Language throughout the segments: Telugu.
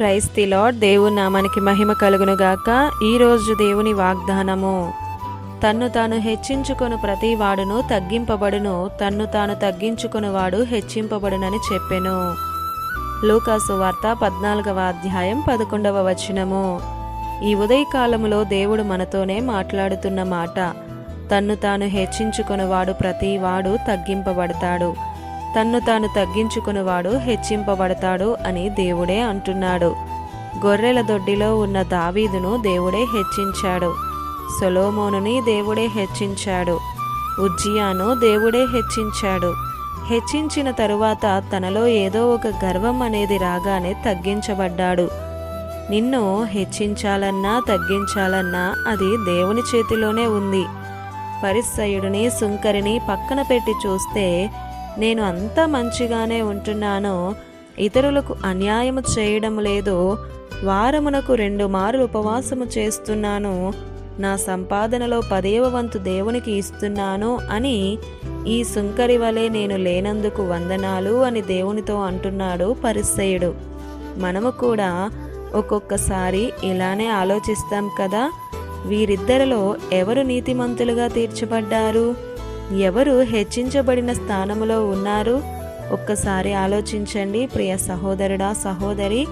క్రైస్ ది లార్డ్. దేవుని నామానికి మహిమ కలుగును గాక. ఈరోజు దేవుని వాగ్దానము తన్ను తాను హెచ్చించుకొను ప్రతి వాడును తగ్గింపబడును తన్ను తాను తగ్గించుకుని వాడు హెచ్చింపబడునని చెప్పెను. లూకాసు వార్త పద్నాలుగవ అధ్యాయం పదకొండవ వచనము. ఈ ఉదయకాలములో దేవుడు మనతోనే మాట్లాడుతున్న మాట తన్ను తాను హెచ్చించుకునివాడు ప్రతి వాడు తగ్గింపబడతాడు. తన్ను తాను తగ్గించుకునివాడు హెచ్చింపబడతాడు అని దేవుడే అంటున్నాడు. గొర్రెల దొడ్డిలో ఉన్న దావీదును దేవుడే హెచ్చించాడు. సొలోమోనుని దేవుడే హెచ్చించాడు. ఉజ్జియాను దేవుడే హెచ్చించాడు. హెచ్చించిన తరువాత తనలో ఏదో ఒక గర్వం అనేది రాగానే తగ్గించబడ్డాడు. నిన్ను హెచ్చించాలన్నా తగ్గించాలన్నా అది దేవుని చేతిలోనే ఉంది. పరిసయుడిని సుంకరిని పక్కన పెట్టి చూస్తే నేను అంత మంచిగానే ఉంటున్నానో ఇతరులకు అన్యాయము చేయడం లేదు వారమునకు రెండు మారులు ఉపవాసము చేస్తున్నాను నా సంపాదనలో పదేవ వంతు దేవునికి ఇస్తున్నాను అని ఈ సుంకరి వలె నేను లేనందుకు వందనాలు అని దేవునితో అంటున్నాడు పరిసయుడు. మనము కూడా ఒక్కొక్కసారి ఇలానే ఆలోచిస్తాం కదా వీరిద్దరిలో ఎవరు నీతిమంతులుగా తీర్చబడ్డారు? ఎవరు హెచ్చించబడిన స్థానములో ఉన్నారు ఒక్కసారి ఆలోచించండి ప్రియ సహోదరుడా సహోదరి.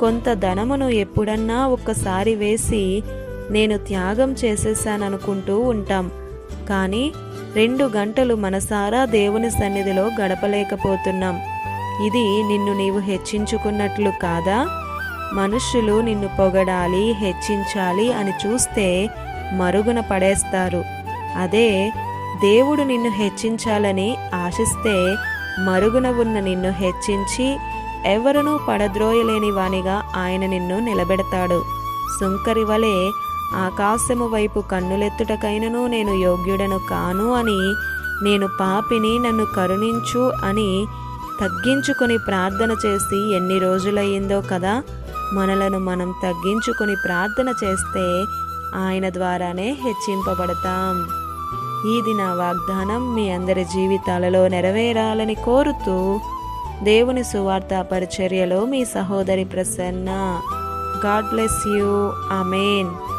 కొంత ధనమును ఎప్పుడన్నా ఒక్కసారి వేసి నేను త్యాగం చేసేసాననుకుంటూ ఉంటాం. కానీ రెండు గంటలు మనసారా దేవుని సన్నిధిలో గడపలేకపోతున్నాం. ఇది నిన్ను నీవు హెచ్చించుకున్నట్లు కాదా? మనుష్యులు నిన్ను పొగడాలి హెచ్చించాలి అని చూస్తే మరుగున పడేస్తారు. అదే దేవుడు నిన్ను హెచ్చించాలని ఆశిస్తే మరుగున ఉన్న నిన్ను హెచ్చించి ఎవరునూ పడద్రోయలేని వానిగా ఆయన నిన్ను నిలబెడతాడు. సుంకరి వలె ఆకాశము వైపు కన్నులెత్తుటకైనను నేను యోగ్యుడను కాను అని నేను పాపిని నన్ను కరుణించు అని తగ్గించుకొని ప్రార్థన చేసి ఎన్ని రోజులయ్యిందో కదా మనలను మనం తగ్గించుకొని ప్రార్థన చేస్తే ఆయన ద్వారానే హెచ్చింపబడతాం. ఇది నా వాగ్దానం మీ అందరి జీవితాలలో నెరవేరాలని కోరుతూ దేవుని సువార్త పరిచర్యలో మీ సహోదరి Prasanna. God bless you. Amen